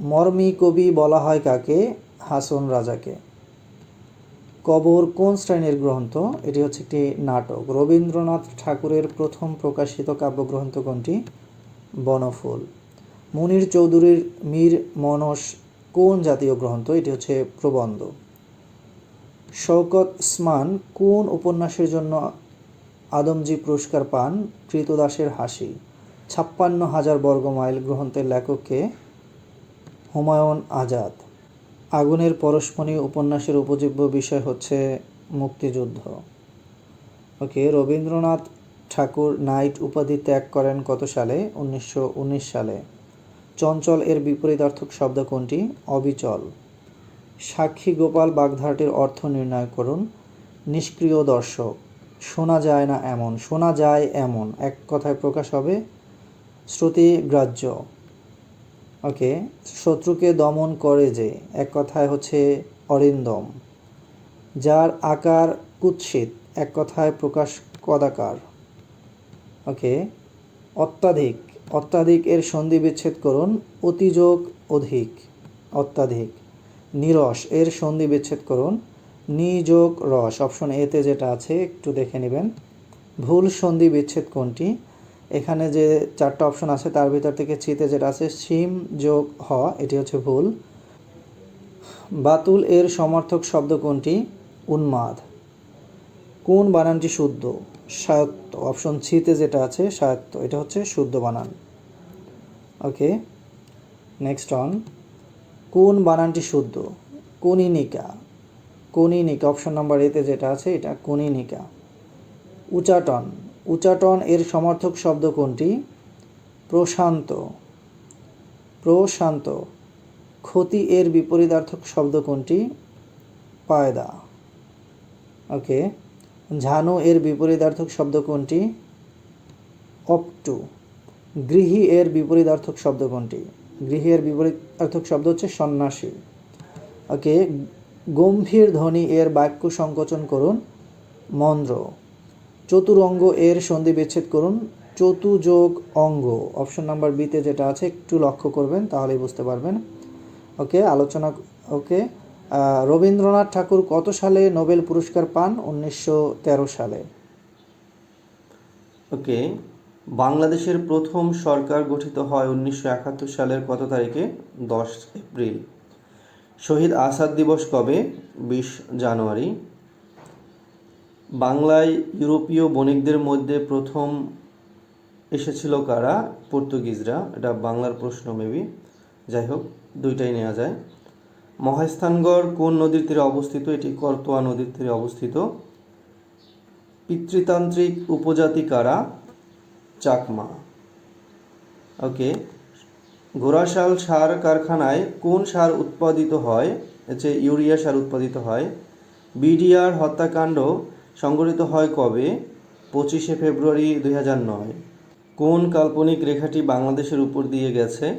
মর্মী কবি বলা হয় কাকে? হাসন রাজাকে। কবর কোন শ্রেণির গ্রন্থ? এটি হচ্ছে একটি নাটক। রবীন্দ্রনাথ ঠাকুরের প্রথম প্রকাশিত কাব্যগ্রন্থ কোনটি? বনফুল। মুনির চৌধুরীর মীর মনস কোন জাতীয় গ্রন্থ? এটি হচ্ছে প্রবন্ধ। শওকত ইসমান কোন উপন্যাসের জন্য আদমজি পুরস্কার পান? কৃতদাসের হাসি। ছাপ্পান্ন হাজার বর্গমাইল গ্রন্থের লেখককে হুমায়ুন আজাদ। আগুনের পরশমণি উপন্যাসের উপজীব্য বিষয় হচ্ছে মুক্তিযুদ্ধ। ওকে রবীন্দ্রনাথ ঠাকুর নাইট উপাধি ত্যাগ করেন কত সালে? উনিশশো উনিশ সালে। চঞ্চল এর বিপরীতার্থক শব্দ কোনটি? অবিচল। সাক্ষী গোপাল বাগধারাটির অর্থ নির্ণয় করুন। নিষ্ক্রিয় দর্শক। শোনা যায় না এমন। শোনা যায় এমন। এক কথায় প্রকাশ হবে শ্রুতিগ্রাহ্য ওকে, শত্রুকে দমন করে যে, এক কথায় হচ্ছে অরিন্দম, যার আকার কুৎসিত, এক কথায় প্রকাশ কদাকার। ওকে, অত্যাধিক অত্যাধিক এর সন্ধি বিচ্ছেদ করুন, অতিযোগ অধিক, অত্যাধিক, নিরস এর সন্ধি বিচ্ছেদ করুন, নিযোগ রস, অপশন এতে যেটা আছে, একটু দেখে নেবেন। ভুল সন্ধি বিচ্ছেদ কোনটি? এখানে যে চারটা অপশন আছে, তার ভিতর থেকে চিতে যেটা আছে, সিম যোগ হ, এটি হচ্ছে ভুল। বাতুল এর সমর্থক শব্দ কোনটি? উন্মাদ। কোন বানানটি শুদ্ধ? স্বায়ত্ত অপশন ছিতে যেটা আছে স্বায়ত্ত এটা হচ্ছে শুদ্ধ বানান। ওকে নেক্সট অন কোন বানানটি শুদ্ধ? কনিনিকা। কনিনিকা অপশন নাম্বার এতে যেটা আছে, এটা কনিনিকা। উচাটন। উচাটন এর সমর্থক শব্দ কোনটি? প্রশান্ত। প্রশান্ত। ক্ষতি এর বিপরীতার্থক শব্দ কোনটি? পায়দা। ওকে। ঝানু এর বিপরীতার্থক শব্দ কোনটি? অপটু। গৃহী এর বিপরীতার্থক শব্দ কোনটি? গৃহী এর বিপরীতার্থক শব্দ হচ্ছে সন্ন্যাসী। ওকে। গম্ভীর ধ্বনি এর বাক্য সংকোচন করুন। মন্দ্র চতুরঙ্গ এর সন্ধি বিচ্ছেদ করুন। চতুযোগ অঙ্গ, অপশন নাম্বার বিতে যেটা আছে, একটু লক্ষ্য করবেন, তাহলেই বুঝতে পারবেন। ওকে, আলোচনা, ওকে। রবীন্দ্রনাথ ঠাকুর কত সালে নোবেল পুরস্কার পান? উনিশশো তেরো সালে। ওকে, বাংলাদেশের প্রথম সরকার গঠিত হয় উনিশশো একাত্তর সালের কত তারিখে? দশ এপ্রিল। শহীদ আসাদ দিবস কবে? বিশ জানুয়ারি। বাংলায় ইউরোপীয় বণিকদের মধ্যে প্রথম এসেছিল কারা? পর্তুগিজরা। এটা বাংলার প্রশ্ন মেবি যাই হোক, দুইটাই নেওয়া যায়। মহাস্থানগড় কোন নদীর তীরে অবস্থিত? এটি করতোয়া নদীর তীরে অবস্থিত। পিতৃতান্ত্রিক উপজাতি কারা? চাকমা। ওকে ঘোড়াশাল সার কারখানায় কোন সার উৎপাদিত হয়? হচ্ছে ইউরিয়া সার উৎপাদিত হয়। বিডিআর হত্যাকাণ্ড সংঘটিত হয় কবে? পঁচিশে ফেব্রুয়ারি দুই হাজার নয়। কোন কাল্পনিক রেখাটি বাংলাদেশের উপর দিয়ে গেছে?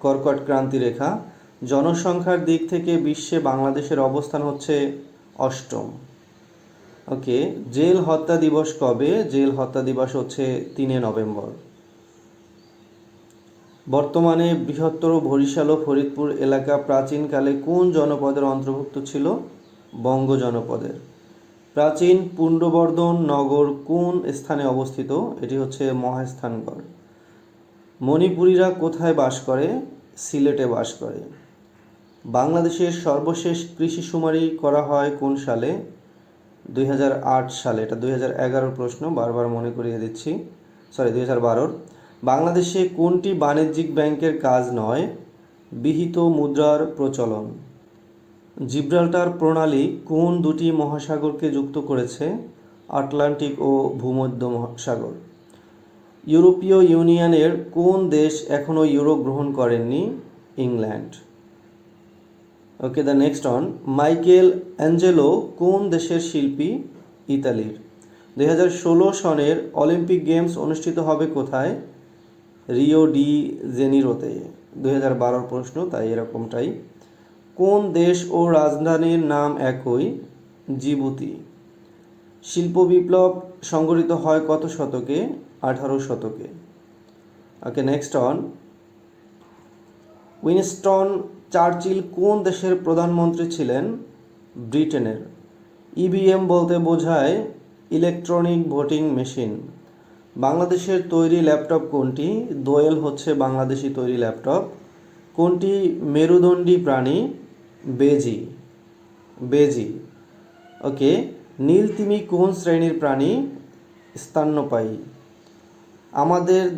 কর্কট ক্রান্তি রেখা। জনসংখ্যার দিক থেকে বিশ্বে বাংলাদেশের অবস্থান হচ্ছে অষ্টম। ওকে, জেল হত্যা দিবস কবে? জেল হত্যা দিবস হচ্ছে তিনে নভেম্বর। বর্তমানে বৃহত্তর বরিশাল ও ফরিদপুর এলাকা প্রাচীনকালে কোন জনপদের অন্তর্ভুক্ত ছিল? বঙ্গ জনপদের। প্রাচীন পুণ্ডবর্ধন নগর কোন স্থানে অবস্থিত? এটি হচ্ছে মহাস্থানগড়। মণিপুরীরা কোথায় বাস করে? সিলেটে বাস করে। বাংলাদেশের সর্বশেষ কৃষি শুমারি করা হয় কোন সালে? দুই হাজার আট সালে। এটা দুই হাজার প্রশ্ন, বারবার মনে করিয়ে দিচ্ছি। সরি দুই হাজার বাংলাদেশে কোনটি বাণিজ্যিক ব্যাংকের কাজ নয়? বিহিত মুদ্রার প্রচলন। জিব্রাল্টার প্রণালী কোন দুটি মহাসাগরকে যুক্ত করেছে? আটলান্টিক ও ভূমধ্য মহাসাগর। ইউরোপীয় ইউনিয়নের কোন দেশ এখনও ইউরো গ্রহণ করেননি? England. Okay, the next on Michelangelo কোন দেশের শিল্পী? ইতালির। দুই হাজার ষোলো সনের অলিম্পিক গেমস অনুষ্ঠিত হবে কোথায়? রিও ডি জেনিরোতে। দুই প্রশ্ন, তাই এরকমটাই কোন দেশ ও রাজধানীর নাম একই? জিবুতি। শিল্প বিপ্লব সংগঠিত হয় কত শতকে? আঠারো শতকে। Okay next on Winston Churchill কোন দেশের প্রধানমন্ত্রী ছিলেন? ব্রিটেনের। ইভিএম বলতে বোঝায় ইলেকট্রনিক ভোটিং মেশিন। বাংলাদেশের তৈরি ল্যাপটপ কোনটি? দোয়েল হচ্ছে বাংলাদেশি তৈরি ল্যাপটপ। কোনটি মেরুদণ্ডী প্রাণী? বেজি বেজি। ওকে নীলতিমি কোন শ্রেণির প্রাণী? স্তন্যপায়ী। আমাদের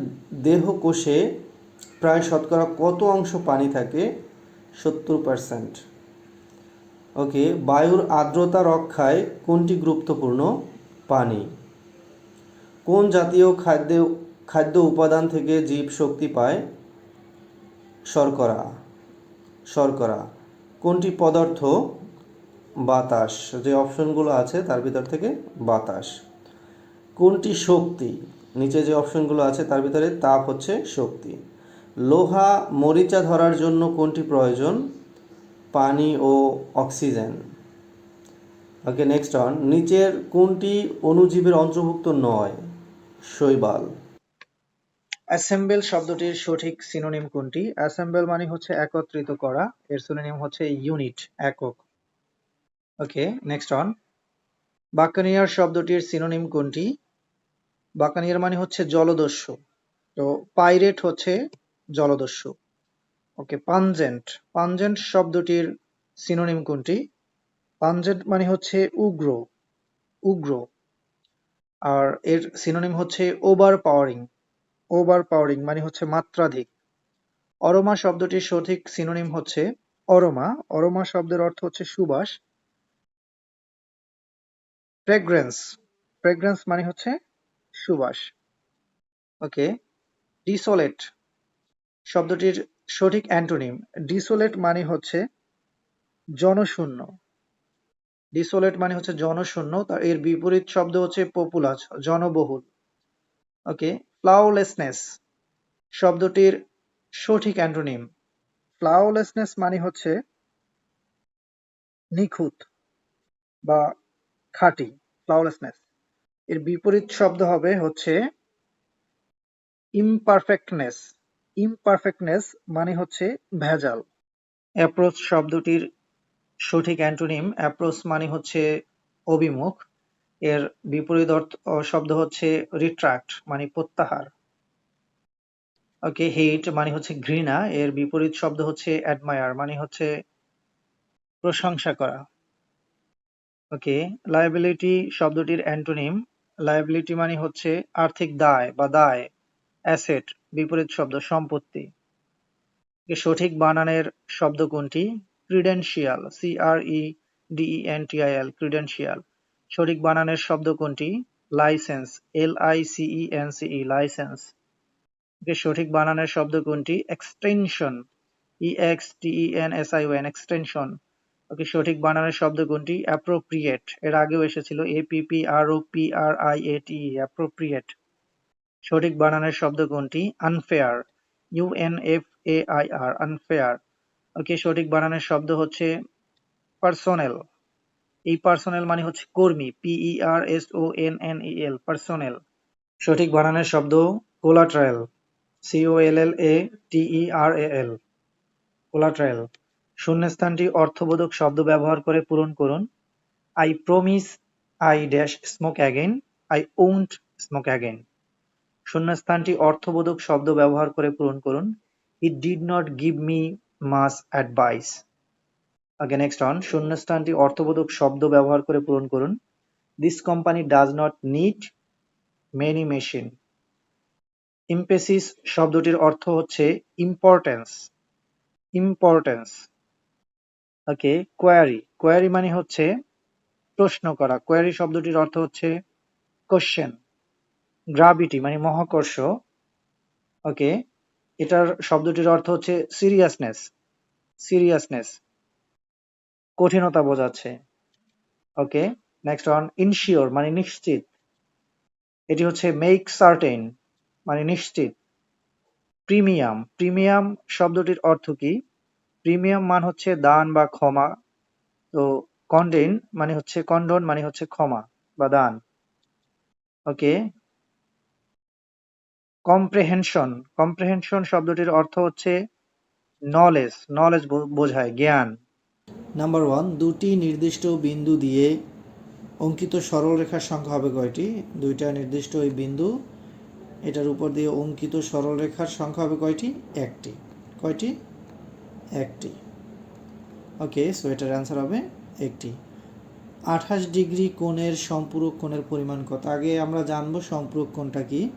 দেহ কোষে প্রায় শতকরা কত অংশ পানি থাকে? সত্তর পারসেন্ট ওকে, বায়ুর আর্দ্রতা রক্ষায় কোনটি গুরুত্বপূর্ণ? পানি। কোন জাতীয় খাদ্য খাদ্য উপাদান থেকে জীব শক্তি পায়? শর্করা। শর্করা। কোনটি পদার্থ? বাতাস। যে অপশনগুলো আছে, তার ভিতর থেকে বাতাস। কোনটি শক্তি? নিচে যে অপশনগুলো আছে, তার ভিতরে তাপ হচ্ছে শক্তি। লোহা মরিচা ধরার জন্য কোনটি প্রয়োজন? পানি ও অক্সিজেন। ওকে নেক্সট অন নিচের কোনটি অণুজীবের অন্তর্ভুক্ত নয়? শৈবাল। অ্যাসেম্বল শব্দটির সঠিক সিনোনিম কোনটি? অ্যাসেম্বল মানে হচ্ছে একত্রিত করা, এর সিনোনিম হচ্ছে ইউনিট একক। ওকে নেক্সট অন বাকানিয়ার শব্দটির সিনোনিম কোনটি? বাকানিয়ার মানে হচ্ছে জলদস্যু। তো পাইরেট হচ্ছে জলদস্যু। ওকে পানজেন্ট পানজেন্ট শব্দটির সিনোনিম কোনটি? পানজেন্ট মানে হচ্ছে উগ্র উগ্র। আর এর সিনোনিম হচ্ছে ওভার পাওয়ারিং ওভার পাওয়ারিং মানে হচ্ছে মাত্রাধিক। অরোমা শব্দটির সঠিক সিনোনিম হচ্ছে অরোমা। অরোমা শব্দের অর্থ হচ্ছে সুবাস। ফ্রেগ্রেন্স ফ্রেগ্রেন্স মানে হচ্ছে সুবাস। ওকে ডিসোলেট শব্দটির সঠিক অ্যান্টোনিম ডিসোলেট মানে হচ্ছে জনশূন্য। ডিসোলেট মানে হচ্ছে জনশূন্য, তার এর বিপরীত শব্দ হচ্ছে পপুলাস জনবহুল। ওকে ফ্লাওলেসনেস শব্দটির সঠিক অ্যান্টোনিম ফ্লাওলেসনেস মানে হচ্ছে নিখুঁত বা খাঁটি ফ্লাওলেসনেস এর বিপরীত শব্দ হবে হচ্ছে ইমপারফেক্টনেস ইমপারফেক্টনেস মানে হচ্ছে ভেজাল। অ্যাপ্রোচ শব্দটির সঠিক অ্যান্টোনিম অ্যাপ্রোচ মানে হচ্ছে অভিমুখ। এর বিপরীত অর্থ শব্দ হচ্ছে রিট্রাক্ট মানে প্রত্যাহার। ওকে হেট মানে হচ্ছে ঘৃণা, এর বিপরীত শব্দ হচ্ছে অ্যাডমায়ার মানে হচ্ছে প্রশংসা করা। ওকে লায়াবিলিটি শব্দটির অ্যান্টোনিম লায়াবিলিটি মানে হচ্ছে আর্থিক দায় বা দায় অ্যাসেট বিপরীত শব্দ, সম্পত্তি। সঠিক বানানের শব্দ কোনটি? Credential C R E D E N T I L credential সঠিক বানানের শব্দ কোনটি? Licence L I C E N C E licence. সঠিক বানানের শব্দ কোনটি? Extension E X T E N S I O N extension. Okay, সঠিক বানানের শব্দ কোনটি? অ্যাপ্রোপ্রিয়েট। এর আগেও এসেছিল A P P R O P R I A T appropriate. সঠিক বানানের শব্দ কোনটি? Unfair U N F A I R unfair. Okay, সঠিক বানানের শব্দ হচ্ছে পার্সোনেল। এই পার্সোনেল মানে হচ্ছে কর্মী P E R S O N N E L personnel সঠিক বানানের শব্দ কোলাট্রায়াল সি ও এল এল এ টিই আর এ এল কোলাট্রায়াল শূন্যস্থানটি অর্থবোধক শব্দ ব্যবহার করে পূরণ করুন। I promise I dash smoke again I won't smoke again শূন্যস্থানটি অর্থবোধক শব্দ ব্যবহার করে পূরণ করুন। It did not give me much advice আগে নেক্সট অন শূন্যস্থানটি অর্থবোধক শব্দ ব্যবহার করে পূরণ করুন। This company does not need many machine emphasis শব্দটির অর্থ হচ্ছে importance importance okay query query মানে হচ্ছে প্রশ্ন করা। কোয়ারি শব্দটির অর্থ হচ্ছে কোশ্চেন গ্রাভিটি মানে মহাকর্ষ। ওকে এটার শব্দটির অর্থ হচ্ছে সিরিয়াসনেস সিরিয়াসনেস কঠিনতা বোঝাচ্ছে। ওকে নেক্সট অন ইনশিওর মানে নিশ্চিত। এটি হচ্ছে মেক সার্টেন মানে নিশ্চিত। প্রিমিয়াম প্রিমিয়াম শব্দটির অর্থ কি? প্রিমিয়াম মান হচ্ছে দান বা ক্ষমা। তো কন্ডেন মানে হচ্ছে কন্ডন মানে হচ্ছে ক্ষমা বা দান। ওকে কম্প্রেহেনশন কম্প্রেহেনশন শব্দটির অর্থ হচ্ছে নলেজ নলেজ বোঝায়, জ্ঞান। নাম্বার ওয়ান দুটি নির্দিষ্ট বিন্দু দিয়ে অঙ্কিত সরলরেখার সংখ্যা হবে কয়টি? দুইটা নির্দিষ্ট ওই বিন্দু, এটার উপর দিয়ে অঙ্কিত সরলরেখার সংখ্যা হবে কয়টি? একটি। কয়টি? একটি। ওকে সো এটার অ্যান্সার হবে একটি। আঠাশ ডিগ্রি কোণের সম্পূরক কোণের পরিমাণ কত? আগে আমরা জানব সম্পূরক কোণটা কি।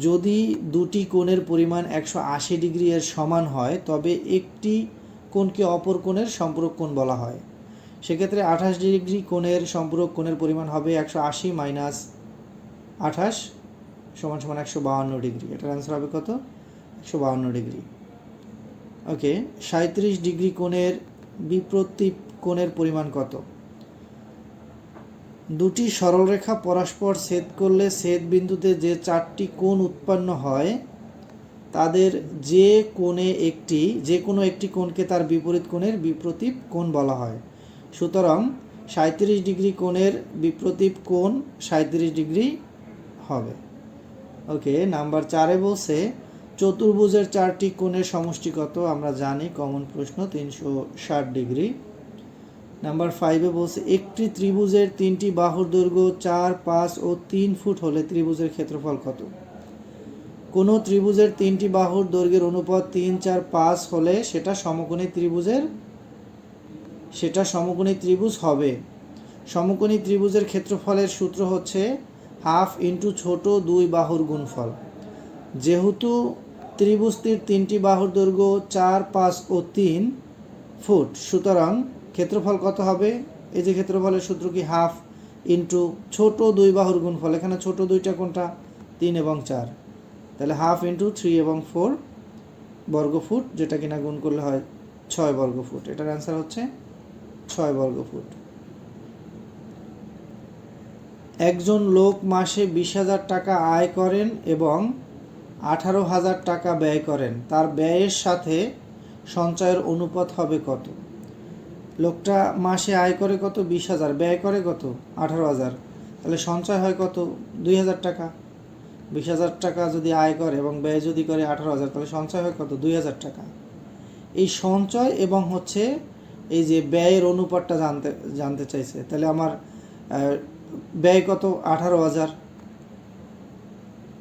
যদি দুটি কোণের পরিমাণ একশো আশি ডিগ্রি এর সমান হয়, তবে একটি কোণকে অপর কোণের সম্পূরক কোণ বলা হয়। সেক্ষেত্রে আঠাশ ডিগ্রি কোণের সম্পূরক কোণের পরিমাণ হবে একশো আশি মাইনাস আঠাশ সমান সমান একশো বাহান্ন ডিগ্রি। এটার অ্যান্সার হবে কত? একশো বাহান্ন ডিগ্রি। ওকে সাঁত্রিশ ডিগ্রি কোণের বিপ্রতীপ কোণের পরিমাণ কত? দুটি সরলরেখা পরস্পর ছেদ করলে ছেদ বিন্দুতে যে চারটি কোণ উৎপন্ন হয় তাদের যে কোণে একটি, যে কোনো একটি কোণকে তার বিপরীত কোণের বিপ্রতীপ কোণ বলা হয়। সুতরাং সাঁত্রিশ ডিগ্রি কোণের বিপ্রতীপ কোণ সাঁত্রিশ ডিগ্রি হবে। ওকে, নাম্বার চারে বলছে, চতুর্ভুজের চারটি কোণের সমষ্টি কত আমরা জানি, কমন প্রশ্ন, তিনশো ষাট ডিগ্রি। নাম্বার ফাইভে বলছে, একটি ত্রিভুজের তিনটি বাহুর দৈর্ঘ্য চার, পাঁচ ও তিন ফুট হলে ত্রিভুজের ক্ষেত্রফল কত? কোনো ত্রিভুজের তিনটি বাহুর দৈর্ঘ্যের অনুপাত তিন, চার, পাঁচ হলে সেটা সমকোণী ত্রিভুজের, সেটা সমকোণী ত্রিভুজ হবে। সমকোণী ত্রিভুজের ক্ষেত্রফলের সূত্র হচ্ছে হাফ ইন্টু ছোট দুই বাহুর গুণফল। যেহেতু ত্রিভুজটির তিনটি বাহুর দৈর্ঘ্য চার, পাঁচ ও তিন ফুট, সুতরাং ক্ষেত্রফল কত হবে? এই যে ক্ষেত্রফলের সূত্র কি হাফ ইন্টু ছোট দুই বাহুর গুণফল। এখানে ছোট দুইটা কোনটা? তিন এবং চার। তাহলে হাফ ইন্টু থ্রি এবং ফোর বর্গ ফুট যেটা কিনা গুণ করলে হয় ছয় বর্গ ফুট এটার অ্যান্সার হচ্ছে ছয় বর্গ ফুট একজন লোক মাসে বিশ হাজার টাকা আয় করেন এবং আঠারো হাজার টাকা ব্যয় করেন। তার ব্যয়ের সাথে সঞ্চয়ের অনুপাত হবে কত? লোকটা মাসে আয় করে কত? বিশ হাজার। ব্যয় করে কত? আঠারো হাজার। তাহলে সঞ্চয় হয় কত? দুই হাজার টাকা। বিশ হাজার টাকা যদি আয় করে এবং ব্যয় যদি করে আঠারো হাজার, তাহলে সঞ্চয় হয় কত? দুই হাজার টাকা। এই সঞ্চয় এবং হচ্ছে এই যে ব্যয়ের অনুপাতটা জানতে জানতে চাইছে, তাহলে আমার ব্যয় কত? আঠারো হাজার।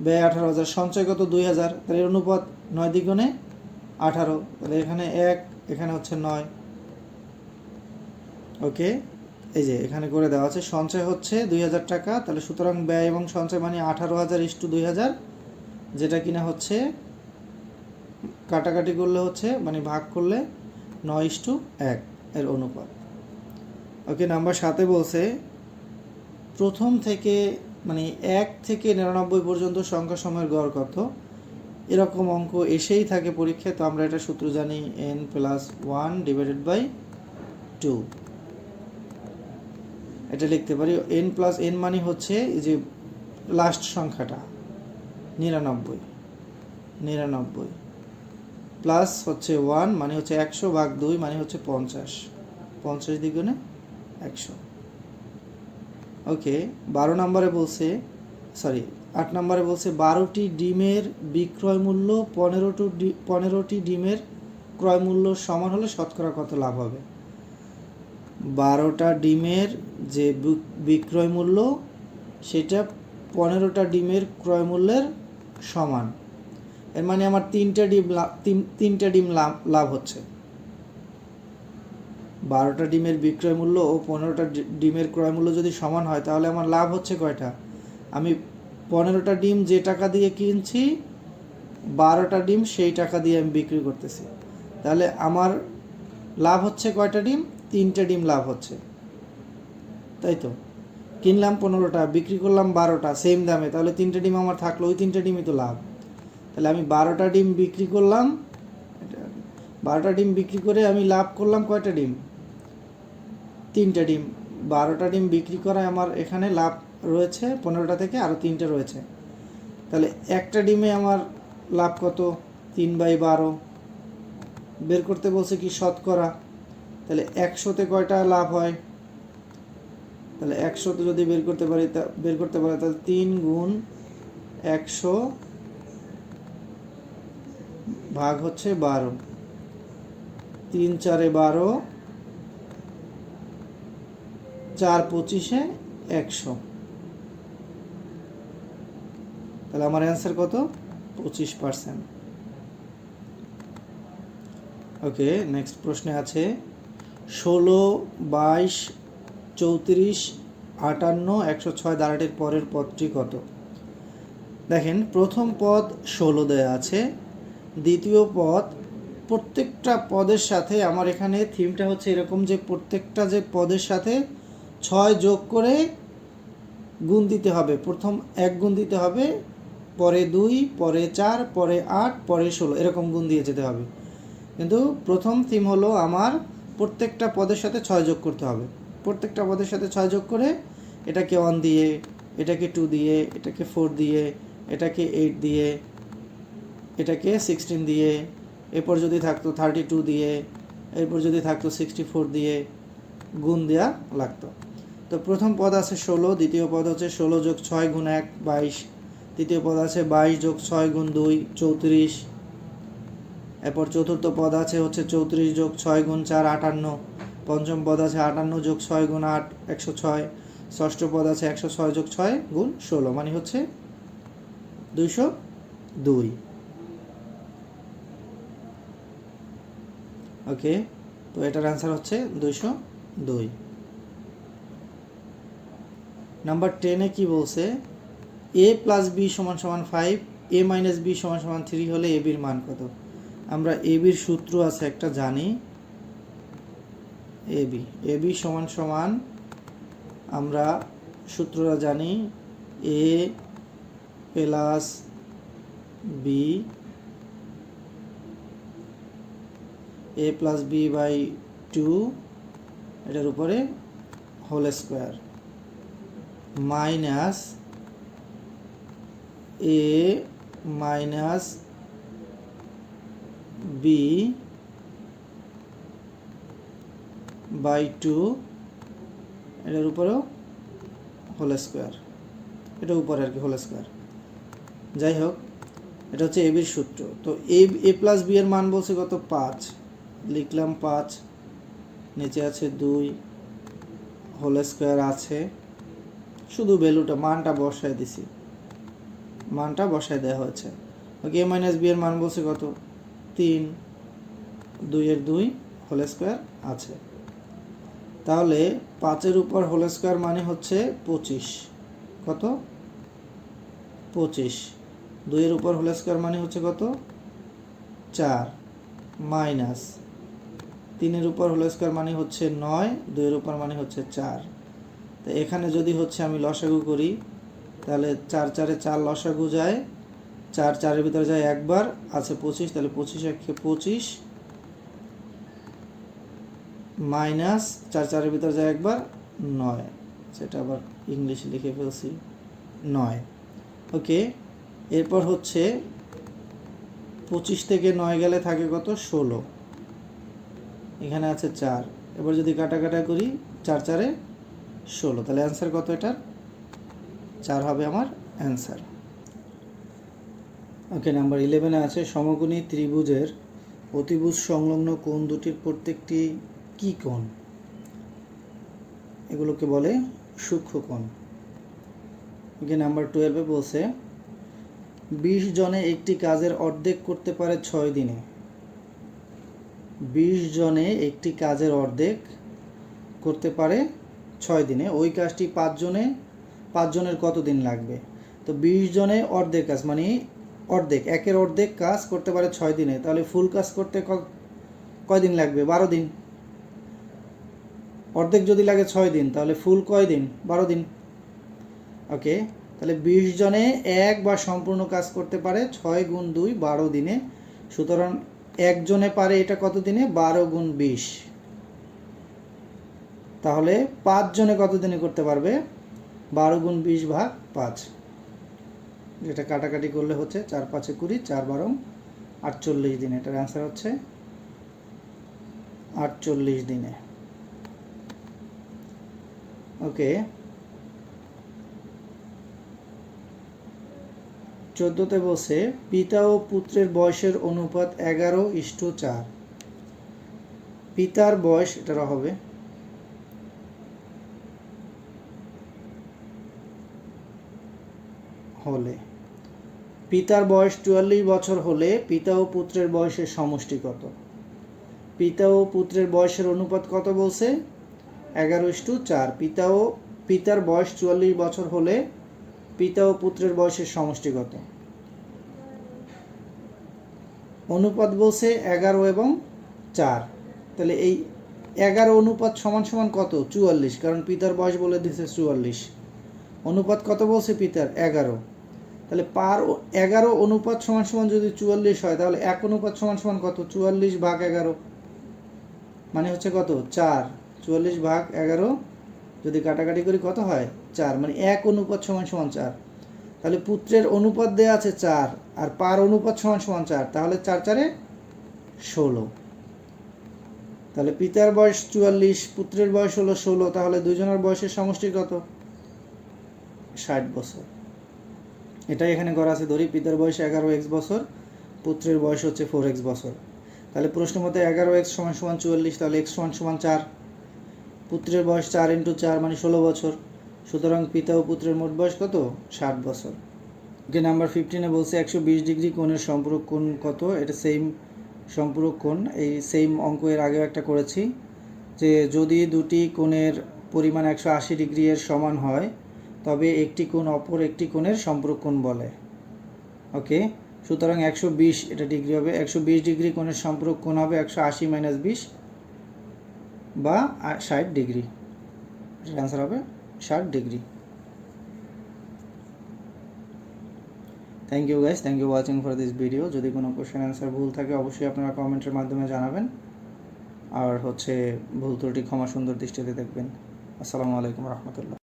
ব্যয় আঠারো হাজার, সঞ্চয় কত? দুই হাজার। তাহলে এর অনুপাত নয় দ্বিগুণে আঠারো। তাহলে এখানে এক, এখানে হচ্ছে নয়। ওকে? এই যে, এখানে করে দেওয়া আছে, সঞ্চয় হচ্ছে দুই হাজার টাকা। তাহলে সুতরাং ব্যয় এবং সঞ্চয় মানে আঠারো হাজার ইস্টু দুই হাজার, যেটা কিনা হচ্ছে, কাটাকাটি করলে হচ্ছে মানে ভাগ করলে নয় ইস্টু এক এর অনুপাত। ওকে, নাম্বার সাথে বলছে, প্রথম থেকে মানে এক থেকে নিরানব্বই পর্যন্ত সংখ্যা সময়ের গড় কত? এরকম অঙ্ক এসেই থাকে পরীক্ষায়, তো আমরা এটা সূত্র জানি N plus one divided by two এটা লিখতে পারি এন প্লাস এন মানে হচ্ছে যে লাস্ট সংখ্যাটা, নিরানব্বই নিরানব্বই প্লাস হচ্ছে ওয়ান মানে হচ্ছে একশো ভাগ দুই মানে হচ্ছে পঞ্চাশ পঞ্চাশ দ্বিগুণে একশো। ওকে বারো নম্বরে বলছে সরি আট নম্বরে বলছে বারোটি ডিমের বিক্রয় মূল্য পনেরোটি পনেরোটি ডিমের ক্রয় মূল্য সমান হলে শতকরা কত লাভ হবে? বারোটা ডিমের যে বিক্রয় মূল্য, সেটা পনেরোটা ডিমের ক্রয় মূল্যের সমান। এর মানে আমার তিনটা ডিম লাভ তিন- তিনটা ডিম লাভ লাভ হচ্ছে। বারোটা ডিমের বিক্রয় মূল্য ও পনেরোটা ডিমের ক্রয় মূল্য যদি সমান হয়, তাহলে আমার লাভ হচ্ছে কয়টা? আমি পনেরোটা ডিম যে টাকা দিয়ে কিনছি, বারোটা ডিম সেই টাকা দিয়ে আমি বিক্রি করতেছি। তাহলে আমার লাভ হচ্ছে কয়টা ডিম? তিনটে ডিম লাভ হচ্ছে। তাই তো? কিনলাম পনেরোটা, বিক্রি করলাম বারোটা সেম দামে। তাহলে তিনটে ডিম আমার থাকল, ওই তিনটে ডিমই তো লাভ। তাহলে আমি বারোটা ডিম বিক্রি করলাম, বারোটা ডিম বিক্রি করে আমি লাভ করলাম কয়টা ডিম? তিনটে ডিম। বারোটা ডিম বিক্রি করায় আমার এখানে লাভ রয়েছে, পনেরোটা থেকে আরও তিনটে রয়েছে। তাহলে একটা ডিমে আমার লাভ কত? তিন বাই বারো। বের করতে বলছে কি শতকরা? তাহলে একশোতে কয়টা লাভ হয়? তাহলে একশোতে যদি বের করতে পারি তা, বের করতে পারি, তাহলে তিন গুণ একশো ভাগ হচ্ছে বারো। তিন চারে বারো, চার পঁচিশে একশো। তাহলে আমার অ্যান্সার কত? পঁচিশ পার্সেন্ট। ওকে, নেক্সট প্রশ্নে আছে ষোলো, বাইশ, চৌত্রিশ, আটান্ন, একশো ছয় দ্বারাটির পরের পদটি কত? দেখেন, প্রথম পদ ষোলো দেয়া আছে, দ্বিতীয় পদ প্রত্যেকটা পদের সাথে আমার এখানে থিমটা হচ্ছে এরকম যে প্রত্যেকটা যে পদের সাথে ছয় যোগ করে গুণ দিতে হবে। প্রথম এক গুণ দিতে হবে, পরে দুই, পরে চার, পরে আট, পরে ষোলো, এরকম গুণ দিয়ে যেতে হবে। কিন্তু প্রথম থিম হলো আমার প্রত্যেকটা পদের সাথে ছয় যোগ করতে হবে। প্রত্যেকটা পদের সাথে ছয় যোগ করে এটাকে ওয়ান দিয়ে, এটাকে টু দিয়ে, এটাকে ফোর দিয়ে, এটাকে এইট দিয়ে, এটাকে সিক্সটিন দিয়ে, এরপর যদি থাকতো থার্টি টু দিয়ে, এরপর যদি থাকতো সিক্সটি ফোর দিয়ে গুণ দেওয়া লাগতো। তো প্রথম পদ আছে ষোলো, দ্বিতীয় পদ হচ্ছে ষোলো যোগ ছয় গুণ এক, বাইশ। তৃতীয় পদ আছে বাইশ যোগ ছয় গুণ দুই, চৌত্রিশ। এরপর চতুর্থ পদ আছে হচ্ছে চৌত্রিশ যোগ ছয় গুণ চার, আটান্ন। পঞ্চম পদ আছে আটান্ন যোগ ছয় গুণ আট, একশো ছয়। ষষ্ঠ পদ আছে একশো ছয় যোগ ছয় গুণ ষোলো মানে হচ্ছে দুইশো দুই। ওকে, তো এটার অ্যান্সার হচ্ছে দুইশো দুই। নাম্বার টেনে কি বলছে? এ প্লাস বি সমান সমান ফাইভ এ মাইনাস বি সমান সমান থ্রি হলে এ বির মান কত? আমরা এ বির সূত্র আছে একটা জানি, এ বি। এ বি সমান সমান আমরা সূত্রটা জানি A plus B, A plus B by two, এটার উপরে whole square, minus A minus B by two এটার উপরেও হোল স্কোয়ার এটা উপরে আর কি হোল স্কোয়ার যাই হোক, এটা হচ্ছে এবির সূত্র। তো এ এ প্লাস বি এর মান বলছে কত? পাঁচ। লিখলাম পাঁচ। নিচে আছে দুই। হোল স্কোয়ার আছে। শুধু ভ্যালুটা মানটা বসায় দিছি। মানটা বসায় দেওয়া হয়েছে। ওকে এ মাইনাস বি এর মান বলছে কত? তিন দুইয়ের দুই হোল স্কোয়ার আছে। তাহলে পাঁচের উপর হোল স্কোয়ার মানে হচ্ছে পঁচিশ। কত? পঁচিশ। দুইয়ের উপর হোল স্কোয়ার মানে হচ্ছে কত? চার। মাইনাস তিনের উপর হোল স্কোয়ার মানে হচ্ছে নয়, দুইয়ের উপর মানে হচ্ছে চার। তো এখানে যদি হচ্ছে আমি লসাগু করি, তাহলে চার চারে চার লসাগু যায় চার, চারের ভিতরে যায় একবার, আছে পঁচিশ, তাহলে পঁচিশ একে পঁচিশ মাইনাস চার, চারের ভিতরে যায় একবার, নয়। সেটা আবার ইংলিশে লিখে ফেলছি, নয়। ওকে, এরপর হচ্ছে পঁচিশ থেকে নয় গেলে থাকে কত? ষোলো। এখানে আছে চার। এবার যদি কাটা কাটা করি, চার, চারে ষোলো। তাহলে অ্যান্সার কত এটার? চার হবে আমার অ্যান্সার ওকে, নাম্বার ইলেভেনে আছে সমকোণী ত্রিভুজের অতিভুজ সংলগ্ন কোণ দুটির প্রত্যেকটি কি কোণ? এগুলোকে বলে সূক্ষ্ম কোণ। ওকে, নাম্বার টুয়েলভে বলছে, বিশ জনে একটি কাজের অর্ধেক করতে পারে ছয় দিনে। বিশ জনে একটি কাজের অর্ধেক করতে পারে ছয় দিনে। ওই কাজটি পাঁচজনে পাঁচজনের কত দিন লাগবে? তো বিশ জনে অর্ধেক কাজ মানে অর্ধেক, একের অর্ধেক কাজ করতে পারে ছয় দিনে। তাহলে ফুল কাজ করতে কয় দিন লাগবে? বারো দিন। অর্ধেক যদি লাগে ছয় দিন, তাহলে ফুল কয় দিন? বারো দিন। ওকে, তাহলে বিশ জনে এক বা সম্পূর্ণ কাজ করতে পারে ছয় গুণ দুই, বারো দিনে। সুতরাং একজনে পারে এটা কত দিনে? বারো গুণ বিশ। তাহলে পাঁচ জনে কত দিনে করতে পারবে? বারো গুণ বিশ ভাগ পাঁচ। যেটা কাটাকাটি করলে হচ্ছে চার পাঁচে কুড়ি, চার বারো, আটচল্লিশ দিনে। এটার অ্যান্সার হচ্ছে আটচল্লিশ দিনে। ওকে চোদ্দোতে বসে পিতা ও পুত্রের বয়সের অনুপাত এগারো ইস্টু চার। পিতার বয়স, এটা হবে, হলে। পিতার বয়স চুয়াল্লিশ বছর হলে পিতা ও পুত্রের বয়সের সমষ্টি কত পিতা ও পুত্রের বয়সের অনুপাত কত বলছে? এগারো ইস্টু চার। পিতা ও পিতার বয়স চুয়াল্লিশ বছর হলে পিতা ও পুত্রের বয়সের সমষ্টি কত অনুপাত বলছে এগারো এবং চার। তাহলে এই এগারো অনুপাত সমান সমান কত? চুয়াল্লিশ। কারণ পিতার বয়স বলে দিছে চুয়াল্লিশ। অনুপাত কত বলছে পিতার? এগারো। তাহলে পার এগারো অনুপাত সমান সমান যদি চুয়াল্লিশ হয়, তাহলে এক অনুপাত সমান সমান কত? চুয়াল্লিশ ভাগ এগারো। মানে হচ্ছে কত? চার। চুয়াল্লিশ ভাগ এগারো যদি কাটাকাটি করি কত হয়? চার। মানে এক অনুপাত সমান সমান চার। তাহলে পুত্রের অনুপাত দেওয়া আছে চার আর পার অনুপাত সমান সমান চার। তাহলে চার চারে ষোলো। তাহলে পিতার বয়স চুয়াল্লিশ, পুত্রের বয়স হলো ষোলো। তাহলে দুজনের বয়সের সমষ্টি কত? ষাট বছর। এটাই এখানে করা আছে ধরি পিতার বয়স এগারো এক্স বছর, পুত্রের বয়স হচ্ছে ফোর এক্স বছর। তাহলে প্রশ্ন মতে এগারো এক্স সমান সমান চুয়াল্লিশ, তাহলে এক্স সমান সমান চার। পুত্রের বয়স চার ইন্টু চার মানে ষোলো বছর। সুতরাং পিতা ও পুত্রের মোট বয়স কত? ষাট বছর। ওকে নাম্বার ফিফটিনে বলছে একশো বিশ ডিগ্রি কোণের সম্পূরক কোণ কত? এটা সেম সম্পূরক কোণ। এই সেম অঙ্ক এর আগেও একটা করেছি যে যদি দুটি কোণের পরিমাণ একশো আশি ডিগ্রি এর সমান হয় তবে একটি কোণ অপর একটি কোণের সম্পূরক কোণ বলে। ওকে সুতরাং একশো বিশ, এটা ডিগ্রি হবে। একশো বিশ ডিগ্রি কোণের সম্পূরক কোণ হবে একশো আশি মাইনাস বিশ বা ষাট ডিগ্রি অ্যান্সার হবে ষাট degree thank you guys thank you watching for this video যদি কোনো কোশ্চেন অ্যান্সার ভুল থাকে, অবশ্যই আপনারা কমেন্টের মাধ্যমে জানাবেন। আর হচ্ছে ভুল ত্রুটি ক্ষমা সুন্দর দৃষ্টিতে দেখবেন। আসসালামু আলাইকুম রহমতুল্লাহ।